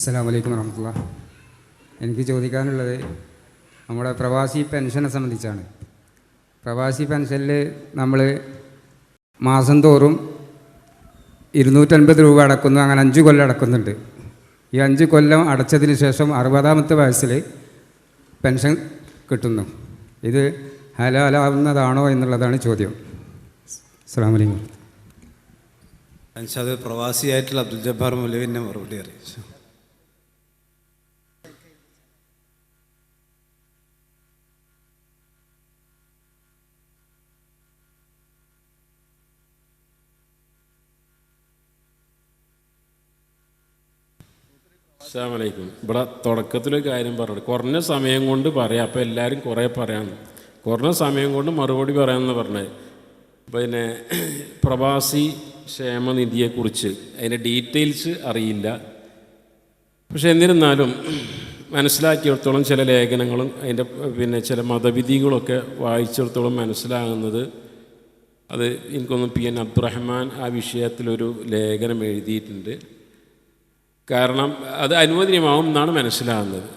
അസ്സാം വരഹമുല്ല എനിക്ക് ചോദിക്കാനുള്ളത് നമ്മുടെ പ്രവാസി പെൻഷനെ സംബന്ധിച്ചാണ്. പ്രവാസി പെൻഷനിൽ നമ്മൾ മാസം തോറും ഇരുന്നൂറ്റൻപത് രൂപ അടക്കുന്നു അങ്ങനെ അഞ്ച് കൊല്ലം അടക്കുന്നുണ്ട്. ഈ അഞ്ച് കൊല്ലം അടച്ചതിന് ശേഷം അറുപതാമത്തെ വയസ്സിൽ പെൻഷൻ കിട്ടുന്നു. ഇത് ഹലാലാവുന്നതാണോ എന്നുള്ളതാണ് ചോദ്യം. അസ്സാം വലൈക്കും അത് പ്രവാസിയായിട്ടുള്ള അബ്ദുൽ ജബ്ബാർ മൗലവിന്റെ മറുപടി അറിയിച്ചു. അസ്സാമലൈക്കും ഇവിടെ തുടക്കത്തിലൊരു കാര്യം പറഞ്ഞു കുറഞ്ഞ സമയം കൊണ്ട് പറയാം. അപ്പോൾ എല്ലാവരും കുറേ പറയാം. കുറഞ്ഞ സമയം കൊണ്ട് മറുപടി പറയാമെന്ന് പറഞ്ഞത്. പിന്നെ പ്രവാസി ക്ഷേമനിധിയെക്കുറിച്ച് അതിന്റെ ഡീറ്റെയിൽസ് അറിയില്ല. പക്ഷെ എന്നിരുന്നാലും മനസ്സിലാക്കിയിടത്തോളം ചില ലേഖനങ്ങളും അതിന്റെ പിന്നെ ചില മതവിധികളൊക്കെ വായിച്ചിടത്തോളം മനസ്സിലാകുന്നത് അത് എനിക്കൊന്ന് പി എൻ അബ്ദുറഹ്മാൻ ആ വിഷയത്തിലൊരു ലേഖനം എഴുതിയിട്ടുണ്ട്. കാരണം അത് അനുവദനീയമാവും എന്നാണ് മനസ്സിലാകുന്നത്.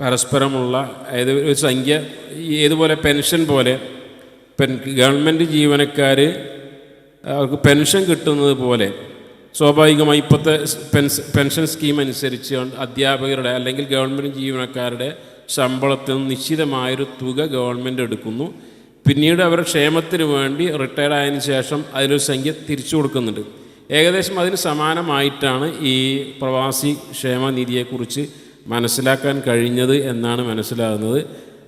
പരസ്പരമുള്ള അതായത് ഒരു സംഖ്യ ഏതുപോലെ പെൻഷൻ പോലെ പെൻ ഗവൺമെന്റ് ജീവനക്കാർ അവർക്ക് പെൻഷൻ കിട്ടുന്നത് പോലെ സ്വാഭാവികമായി ഇപ്പോഴത്തെ പെൻഷൻ സ്കീം അനുസരിച്ച് അധ്യാപകരുടെ അല്ലെങ്കിൽ ഗവൺമെന്റ് ജീവനക്കാരുടെ ശമ്പളത്തിൽ നിന്ന് നിശ്ചിതമായൊരു തുക ഗവൺമെന്റ് എടുക്കുന്നു. പിന്നീട് അവരുടെ ക്ഷേമത്തിന് വേണ്ടി റിട്ടയർഡ് ആയതിനു ശേഷം അതിലൊരു സംഖ്യ തിരിച്ചു കൊടുക്കുന്നുണ്ട്. ഏകദേശം അതിന് സമാനമായിട്ടാണ് ഈ പ്രവാസി ക്ഷേമനിധിയെക്കുറിച്ച് മനസ്സിലാക്കാൻ കഴിഞ്ഞത് എന്നാണ് മനസ്സിലാകുന്നത്.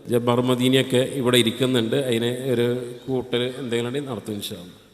ജബ്ബാർ മദീനിയൊക്കെ ഇവിടെ ഇരിക്കുന്നുണ്ട്. അതിനെ ഒരു കൂട്ടൽ എന്തെങ്കിലും നടത്തും ഇൻഷാല്ല